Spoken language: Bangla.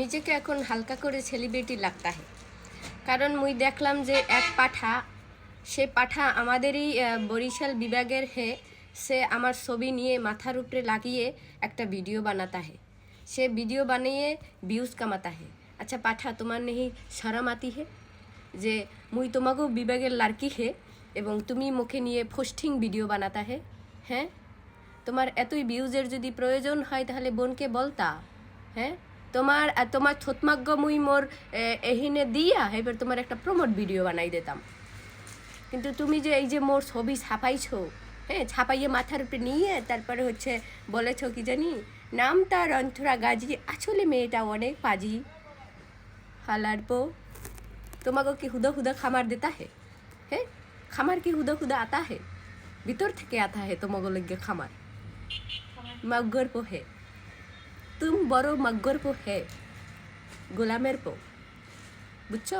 নিজেকে এখন হালকা করে সেলিব্রিটি লাগতা হে। কারণ মুই দেখলাম যে এক পাঠা, সে পাঠা আমাদেরই বরিশাল বিভাগের হে, সে আমার ছবি নিয়ে মাথার উপরে লাগিয়ে একটা ভিডিও বানাতা হে। সে ভিডিও বানিয়ে ভিউজ কামাতা হে। আচ্ছা পাঠা, তোমার নেহি শরম আতি হে? যে মুই তোমাকেও বিভাগের লাড়কি হে এবং তুমি মুখে নিয়ে ফোস্টিং ভিডিও বানাতা হে। হ্যাঁ? তোমার এতই ভিউজের যদি প্রয়োজন হয় তাহলে বোনকে বলতা। হ্যাঁ? তোমার তোমার থতমাগ্য মুই মোর এহিনে দিয়া এবার তোমার একটা প্রমোট ভিডিও বানাই দিতাম। কিন্তু তুমি যে এই যে মোর ছবি ছাপাইছো হ্যাঁ ছাপাইয়ে মাথার উপরে নিয়ে তারপরে হচ্ছে বলেছ কি জানি, নাম তার অন্তরা গাজি, আসলে মেয়েটা অনেক পাজি। হালার পো তোমাকে কি হুদা হুদা খামার দেতা হে? হ্যাঁ খামার কি হুদা হুদা আতা হে? ভিতর থেকে আতা হে তোমাকে লগে খামার। মগ্গর পো হে। তুম বড় মগ্গর পো হে গোলামের পো বুঝছ